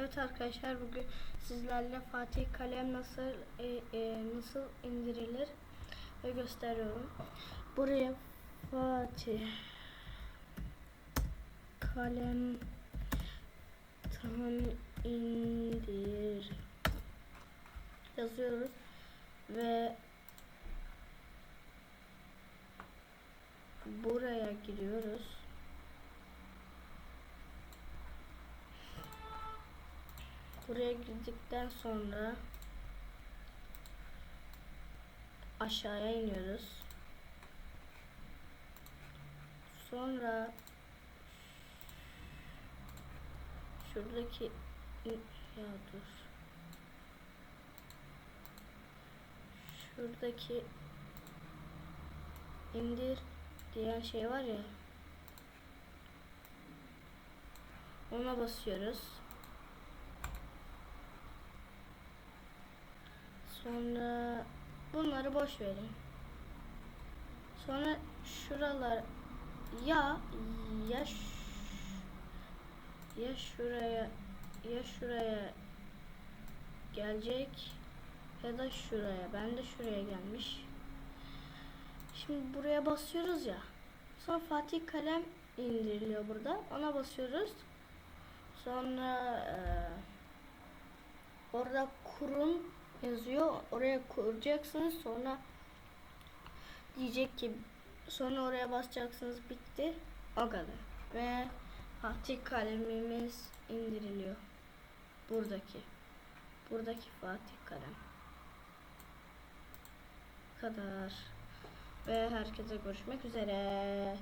Evet arkadaşlar bugün sizlerle Fatih kalem nasıl e, e, nasıl indirilir ve gösteriyorum. Buraya Fatih kalem tam indir yazıyoruz ve buraya giriyoruz. Buraya girdikten sonra aşağıya iniyoruz. Sonra şuradaki ya dur. Şuradaki indir diyen şey var ya. Ona basıyoruz. Sonra bunları boş verin. Sonra şuralar ya ya ya şuraya ya şuraya gelecek ya da şuraya. Ben de şuraya gelmiş. Şimdi buraya basıyoruz ya. Sonra Fatih kalem indiriliyor burada. Ona basıyoruz. Sonra eee Orada kurun yazıyor. Oraya kuracaksınız. Sonra diyecek ki sonra oraya basacaksınız. Bitti. O kadar. Ve Fatih kalemimiz indiriliyor. Buradaki. Buradaki Fatih kalem. Bu kadar. Ve herkese görüşmek üzere.